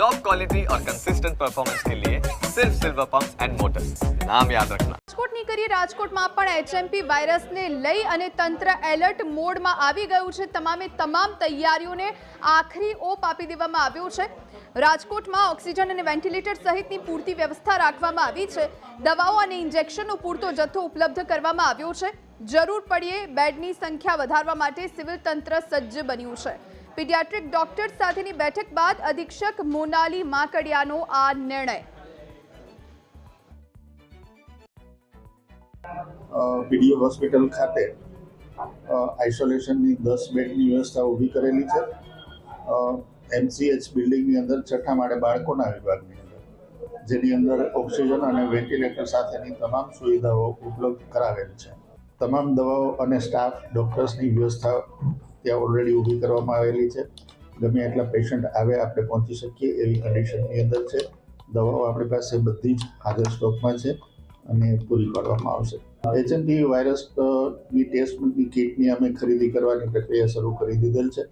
Top quality और consistent performance के लिए सिर्फ सिल्वर पंप एंड मोटर्स नाम याद रखना રાજકોટની કરીએ રાજકોટમાં પણ એચએમપી વાયરસને લઈ અને તંત્ર એલર્ટ મોડમાં આવી ગયું છે તમામે તમામ તૈયારીઓને આખરી ઓપ આપી દેવામાં આવ્યો છે રાજકોટમાં ઓક્સિજન અને વેન્ટિલેટર સહિતની પૂરતી વ્યવસ્થા રાખવામાં આવી છે દવાઓ અને ઇન્જેક્શનનો પૂરતો જથ્થો ઉપલબ્ધ કરવામાં આવ્યો છે જરૂર પડીએ બેડની સંખ્યા વધારવા માટે સિવિલ તંત્ર સજ્જ બન્યું છે પીડિયાટ્રિક ડોક્ટર સાથેની બેઠક બાદ અધિક્ષક મોનાલી માકડિયાનો આ નિર્ણય. પીડીઓ હોસ્પિટલ ખાતે આઇસોલેશનની દસ બેડની વ્યવસ્થા ઊભી કરેલી છે. એમસીએચ બિલ્ડિંગની અંદર છઠ્ઠા માળે બાળકોના વિભાગની અંદર, જેની અંદર ઓક્સિજન અને વેન્ટિલેટર સાથેની તમામ સુવિધાઓ ઉપલબ્ધ કરાવેલ છે. તમામ દવાઓ અને સ્ટાફ ડૉક્ટર્સની વ્યવસ્થા ત્યાં ઓલરેડી ઊભી કરવામાં આવેલી છે. ગમે એટલા પેશન્ટ આવે, આપણે પહોંચી શકીએ એવી કન્ડિશનની અંદર છે. દવાઓ આપણી પાસે બધી જ હાજર સ્ટોકમાં છે અને પૂરી પાડવામાં આવશે. એચએનપી વાયરસની ટેસ્ટની કીટની અમે ખરીદી કરવાની પ્રક્રિયા શરૂ કરી દીધેલ છે.